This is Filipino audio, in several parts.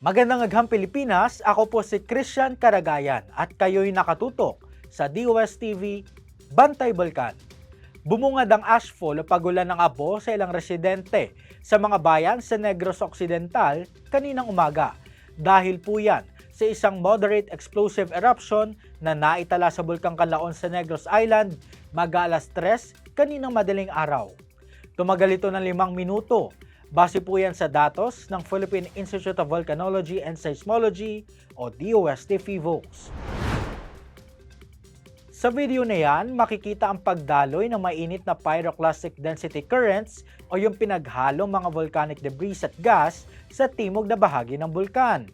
Magandang agham Pilipinas, ako po si Christian Karagayan at kayo'y nakatutok sa DOS TV Bantay Balkan. Bumungad ang ashfall o pagulan ng abo sa ilang residente sa mga bayan sa Negros Occidental kaninang umaga. Dahil po yan sa isang moderate explosive eruption na naitala sa Bulkang Kanlaon sa Negros Island mag-alas 3 kaninang madaling araw. Tumagal ito ng limang minuto Base po yan sa datos ng Philippine Institute of Volcanology and Seismology o DOST PHIVOLCS. Sa video na yan, makikita ang pagdaloy ng mainit na pyroclastic density currents o yung pinaghalong mga volcanic debris at gas sa timog na bahagi ng bulkan.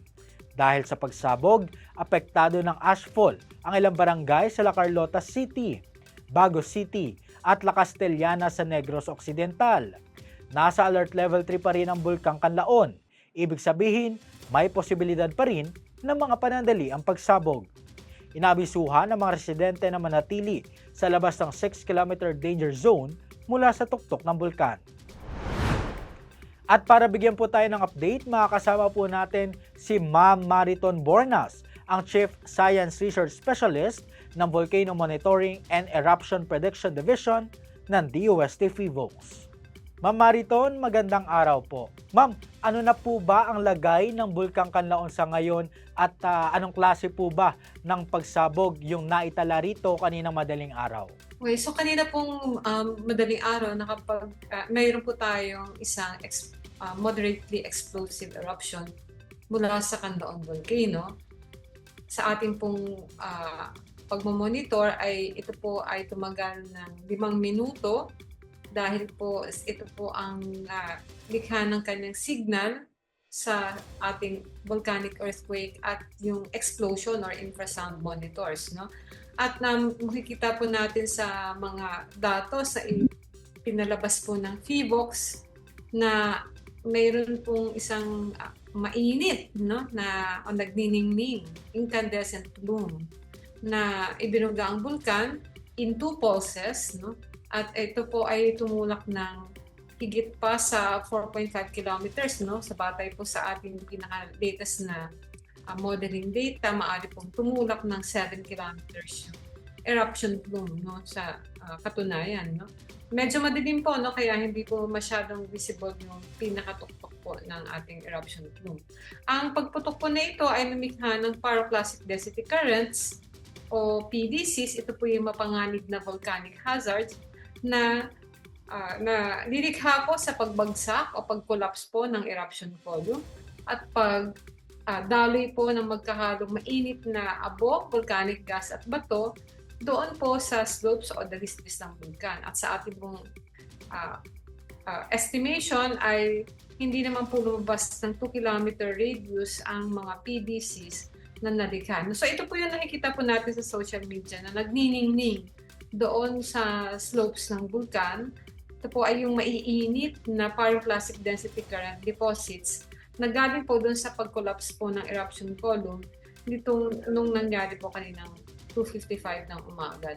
Dahil sa pagsabog, apektado ng ashfall ang ilang barangay sa La Carlota City, Bago City at La Castellana sa Negros Occidental. Nasa alert level 3 pa rin ang Bulkang Kanlaon. Ibig sabihin, may posibilidad pa rin ng mga panandali ang pagsabog. Inabisuhan ng mga residente na manatili sa labas ng 6 km danger zone mula sa tuktok ng bulkan. At para bigyan po tayo ng update, makakasama po natin si Ma'am Mariton Bornas, ang Chief Science Research Specialist ng Volcano Monitoring and Eruption Prediction Division ng DOST PHIVOLCS. Ma'am Mariton, magandang araw po. Ma'am, ano na po ba ang lagay ng Bulkang Kanlaon sa ngayon at ah, anong klase po ba ng pagsabog yung naitala rito kaninang madaling araw? Okay, so kanina pong um, madaling araw, nakapag, uh, mayroon po tayong isang ex- uh, moderately explosive eruption mula sa Canlaon Volcano. Sa ating pong uh, pagmamonitor ay ito po ay tumagal ng limang minuto dahil po ito po ang uh, likha ng kanyang signal sa ating volcanic earthquake at yung explosion or infrasound monitors. No? At na makikita po natin sa mga datos sa in- pinalabas po ng PHIVOX na mayroon pong isang ah, mainit no na o nagniningning incandescent plume na ibinuga ang bulkan in two pulses no at ito po ay tumulak ng higit pa sa 4.5 kilometers no sa batay po sa ating pinaka latest na uh, modeling data, maaari pong tumulak ng 7 kilometers yung eruption plume no, sa uh, katunayan. No? Medyo madilim po, no, kaya hindi po masyadong visible yung pinakatuktok po ng ating eruption plume. Ang pagputok po na ito ay lumikha ng pyroclastic density currents o PDCs. Ito po yung mapanganib na volcanic hazards na uh, na lilikha po sa pagbagsak o pag-collapse po ng eruption volume at pag uh, daloy po ng magkahalong mainit na abo, volcanic gas at bato doon po sa slopes o dalisdis ng bulkan. At sa ating pong uh, uh, estimation ay hindi naman po lumabas ng 2 km radius ang mga PDCs na nalikha. So ito po yung nakikita po natin sa social media na nagniningning doon sa slopes ng bulkan. Ito po ay yung maiinit na pyroclastic density current deposits na galing po doon sa pag-collapse po ng eruption column nitong nung nangyari po kaninang 2.55 ng umaga.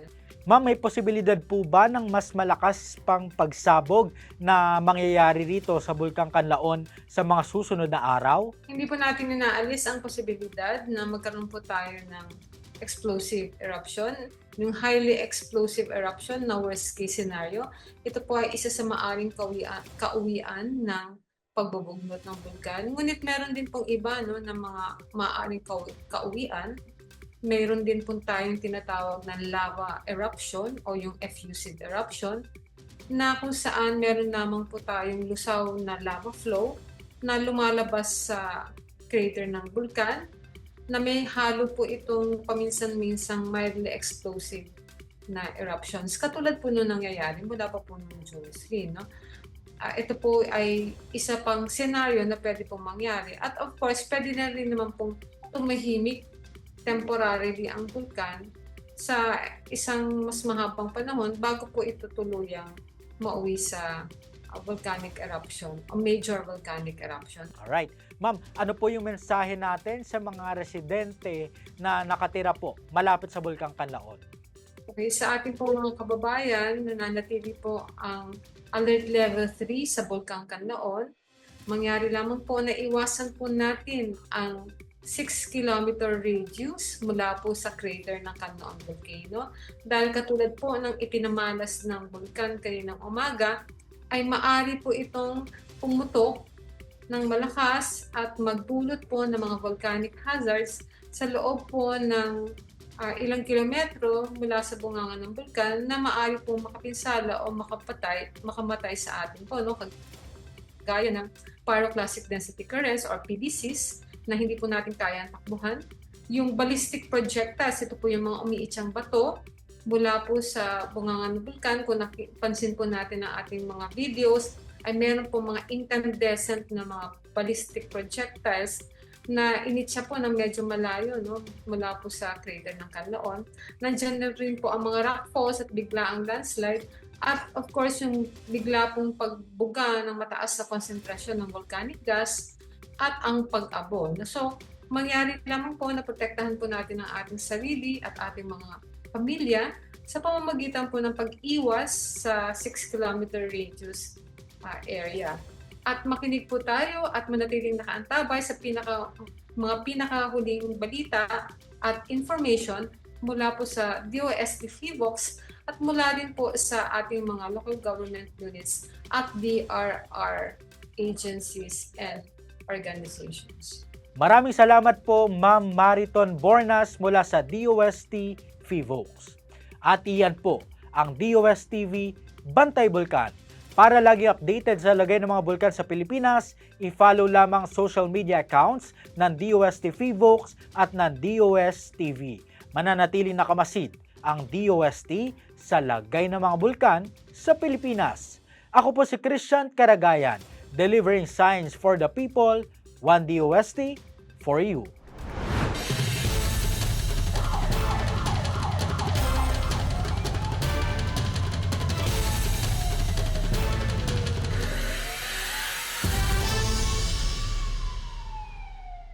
Ma'am, may posibilidad po ba ng mas malakas pang pagsabog na mangyayari rito sa Bulkang Kanlaon sa mga susunod na araw? Hindi po natin inaalis ang posibilidad na magkaroon po tayo ng explosive eruption. Yung highly explosive eruption na worst case scenario, ito po ay isa sa maaring kauwian, kauwian ng pagbubugnot ng bulkan. Ngunit meron din pong iba no, ng mga maaaring kauwian Mayroon din po tayong tinatawag na lava eruption o yung effusive eruption na kung saan meron lamang po tayong lusaw na lava flow na lumalabas sa crater ng bulkan na may halo po itong paminsan-minsang mildly explosive na eruptions. Katulad po nung nangyayari mula pa po nung June 3. No? Uh, ito po ay isa pang senaryo na pwede pong mangyari. At of course, pwede na rin naman pong tumahimik temporarily ang bulkan sa isang mas mahabang panahon bago po ito tuluyang mauwi sa uh, volcanic eruption o major volcanic eruption. Alright. Ma'am, ano po yung mensahe natin sa mga residente na nakatira po malapit sa Bulkang Kanlaon? Okay, sa ating po mga kababayan, nananatili po ang alert level 3 sa Bulkang Kanlaon. mangyari lamang po na iwasan po natin ang 6 kilometer radius mula po sa crater ng Canlaon Volcano. Dahil katulad po ng ipinamalas ng bulkan kaninang umaga, ay maari po itong pumutok ng malakas at magdulot po ng mga volcanic hazards sa loob po ng ah, ilang kilometro mula sa bunganga ng bulkan na maari po makapinsala o makapatay, makamatay sa atin po. No? Gaya ng pyroclastic density currents or PDCs na hindi po natin kaya takbuhan. Yung ballistic projectiles, ito po yung mga umiityang bato mula po sa bunganga ng bulkan. Kung napansin po natin ang ating mga videos, ay meron po mga incandescent na mga ballistic projectiles na initsa po ng medyo malayo no mula po sa crater ng Canlaon. Nandiyan na rin po ang mga rock falls at bigla ang landslide at of course yung bigla pong pagbuga ng mataas na konsentrasyon ng volcanic gas at ang pag-abo. So, mangyari lamang po na protektahan po natin ang ating sarili at ating mga pamilya sa pamamagitan po ng pag-iwas sa 6 kilometer radius uh, area. At makinig po tayo at manatiling nakaantabay sa pinaka, mga pinakahuling balita at information mula po sa DOST Feebox at mula din po sa ating mga local government units at DRR agencies and organizations. Maraming salamat po Ma'am Mariton Bornas mula sa DOST FIVOX. At iyan po ang DOS TV Bantay Bulkan. Para lagi updated sa lagay ng mga bulkan sa Pilipinas, i-follow lamang social media accounts ng DOST FIVOX at ng DOS TV. Mananatiling nakamasid ang DOST sa lagay ng mga bulkan sa Pilipinas. Ako po si Christian Karagayan, delivering science for the people, one DOST for you.